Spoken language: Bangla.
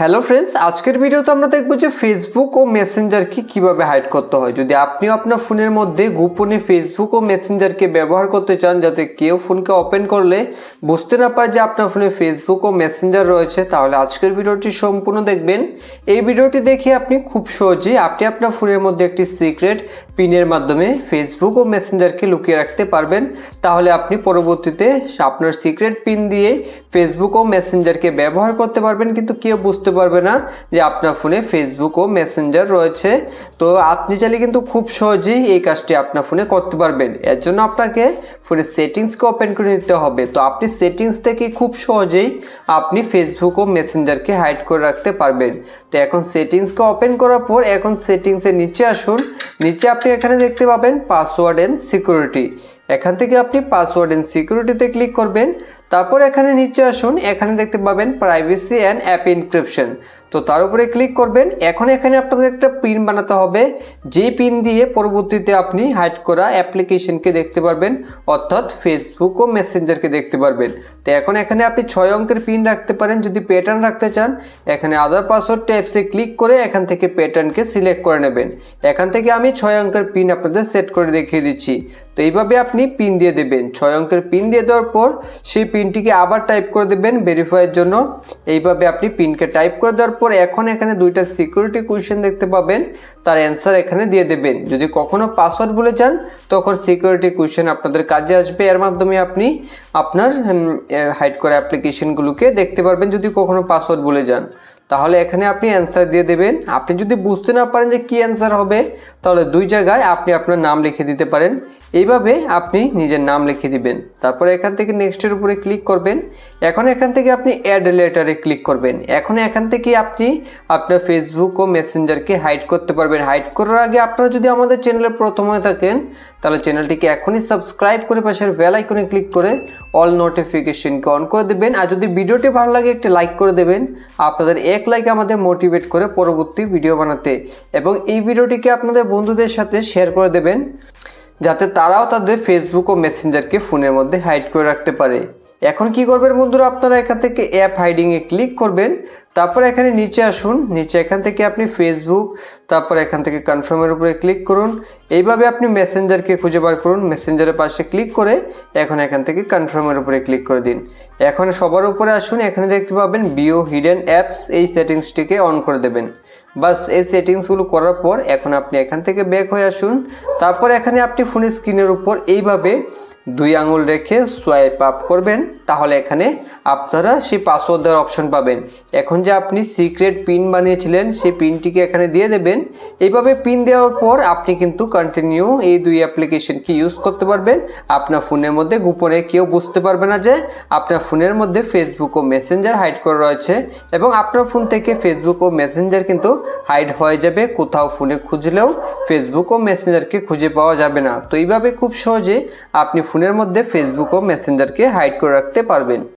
হ্যালো ফ্রেন্ডস আজকের ভিডিওতে আমরা দেখব যে ফেসবুক ও মেসেঞ্জারকে কীভাবে হাইড করতে হয়। যদি আপনিও আপনার ফোনের মধ্যে গোপনে ফেসবুক ও মেসেঞ্জারকে ব্যবহার করতে চান, যাতে কেউ ফোনকে ওপেন করলে বুঝতে না পারে যে আপনার ফোনে ফেসবুক ও মেসেঞ্জার রয়েছে, তাহলে আজকের ভিডিওটি সম্পূর্ণ দেখবেন। এই ভিডিওটি দেখে আপনি খুব সহজেই আপনি আপনার ফোনের মধ্যে একটি সিক্রেট পিনের মাধ্যমে ফেসবুক ও মেসেঞ্জারকে লুকিয়ে রাখতে পারবেন। তাহলে আপনি পরবর্তীতে আপনার সিক্রেট পিন দিয়ে ফেসবুক ও মেসেঞ্জারকে ব্যবহার করতে পারবেন, কিন্তু কেউ বুঝতে পারবে না যে আপনার ফোনে ফেসবুক ও মেসেঞ্জার রয়েছে। তো আপনি চাইলে কিন্তু খুব সহজেই এই কাজটি আপনার ফোনে করতে পারবেন। এর জন্য আপনাকে ফোনে সেটিংসকে ওপেন করে নিতে হবে। তো আপনি সেটিংস থেকে খুব সহজেই আপনি ফেসবুক ও মেসেঞ্জারকে হাইড করে রাখতে পারবেন। তো এখন সেটিংসকে ওপেন করার পর এখন সেটিংসের নিচে আসুন। নিচে আপনি এখানে দেখতে পাবেন পাসওয়ার্ড অ্যান্ড সিকিউরিটি এখান থেকে আপনি পাসওয়ার্ড অ্যান্ড সিকিউরিটিতে ক্লিক করবেন। তারপর এখানে নিচে আসুন এখানে দেখতে পাবেন প্রাইভেসি অ্যান্ড অ্যাপ ইনক্রিপশন তো তার উপরে ক্লিক করবেন। এখন এখানে আপনাদের একটা পিন বানাতে হবে। যে পিন দিয়ে পরবর্তীতে আপনি হাইড করা অ্যাপ্লিকেশনকে দেখতে পারবেন, অর্থাৎ ফেসবুক ও মেসেঞ্জারকে দেখতে পারবেন। তো এখন এখানে আপনি ছয় অঙ্কের পিন রাখতে পারেন, যদি প্যাটার্ন রাখতে চান। এখানে আধার পাসওয়ার্ড ট্যাপসে ক্লিক করে এখান থেকে প্যাটার্নকে সিলেক্ট করে নেবেন। এখান থেকে আমি ছয় অঙ্কের পিন আপনাদের সেট করে দেখিয়ে দিচ্ছি। তো এইভাবে আপনি পিন দিয়ে দেবেন। ছয় অঙ্কের পিন দিয়ে দেওয়ার পর সেই পিনটিকে আবার টাইপ করে দেবেন ভেরিফাইয়ের জন্য। এইভাবে আপনি পিনকে টাইপ করে দেওয়ার পর এখন এখানে দুইটা সিকিউরিটি কোয়েশ্চেন দেখতে পাবেন। তার অ্যান্সার এখানে দিয়ে দেবেন। যদি কখনো পাসওয়ার্ড ভুলে যান, তখন সিকিউরিটি কোয়েশ্চেন আপনাদের কাজে আসবে। এর মাধ্যমে আপনি আপনার হাইড করা অ্যাপ্লিকেশনগুলোকে দেখতে পারবেন যদি কখনো পাসওয়ার্ড ভুলে যান। তাহলে এখানে আপনি অ্যান্সার দিয়ে দেবেন। আপনি যদি বুঝতে না পারেন যে কী অ্যান্সার হবে, তাহলে দুই জায়গায় আপনি আপনার নাম লিখে দিতে পারেন। এইভাবে আপনি নিজের নাম লিখে দিবেন। তারপরে এখান থেকে নেক্সটের উপরে ক্লিক করবেন। এখন এখান থেকে আপনি অ্যাড লেটারে ক্লিক করবেন। এখন এখান থেকে আপনি আপনার ফেসবুক ও মেসেঞ্জারকে হাইড করতে পারবেন। হাইড করার আগে আপনারা যদি আমাদের চ্যানেলে প্রথম হয়ে থাকেন, তাহলে চ্যানেলটিকে এখনই সাবস্ক্রাইব করে পাশের বেল আইকনে ক্লিক করে অল নোটিফিকেশনকে অন করে দেবেন। আর যদি ভিডিওটি ভালো লাগে, একটি লাইক করে দেবেন। আপনাদের এক লাইক আমাদের মোটিভেট করে পরবর্তী ভিডিও বানাতে। এবং এই ভিডিওটিকে আপনাদের বন্ধুদের সাথে শেয়ার করে দেবেন। যাতে তারাও তাদের ফেসবুক ও মেসেঞ্জারকে ফোনের মধ্যে হাইড করে রাখতে পারে। এখন কি করবেন বন্ধুরা? আপনারা এখান থেকে অ্যাপ হাইডিংয়ে ক্লিক করবেন। তারপর এখানে নিচে আসুন। নিচে এখান থেকে আপনি ফেসবুক তারপর এখান থেকে কনফার্মের উপরে ক্লিক করুন। এইভাবে আপনি মেসেঞ্জারকে খুঁজে বার করুন। মেসেঞ্জারের পাশে ক্লিক করে এখন এখান থেকে কনফার্মের উপরে ক্লিক করে দিন। এখন সবার উপরে আসুন। এখানে দেখতে পাবেন বিও হিডেন অ্যাপস এই সেটিংসটিকে অন করে দেবেন। বাস, এই সেটিংসগুলো করার পর এখন আপনি এখান থেকে ব্যাক হয়ে আসুন। তারপর এখানে আপনি ফোনের স্ক্রিনের উপর এইভাবে দুই আঙুল রেখে সোয়াইপ আপ করবেন, তাহলে এখানে আপনারা সেই পাসওয়ার্ড দেওয়ার অপশন পাবেন। এখন যে আপনি সিক্রেট পিন বানিয়েছিলেন, সেই পিনটিকে এখানে দিয়ে দেবেন। এইভাবে পিন দেওয়ার পর আপনি কিন্তু কন্টিনিউ এই দুই অ্যাপ্লিকেশনকে ইউজ করতে পারবেন। আপনার ফোনের মধ্যে গোপনে কেউ বুঝতে পারবে না যে আপনার ফোনের মধ্যে ফেসবুক ও মেসেঞ্জার হাইড করা রয়েছে এবং আপনার ফোন থেকে ফেসবুক ও মেসেঞ্জার কিন্তু হাইড হয়ে যাবে। কোথাও ফোনে খুঁজলেও ফেসবুক ও মেসেঞ্জারকে খুঁজে পাওয়া যাবে না। তো এইভাবে খুব সহজে আপনি ফোনের মধ্যে ফেসবুক ও মেসেঞ্জারকে হাইড করে রাখতে পারবেন।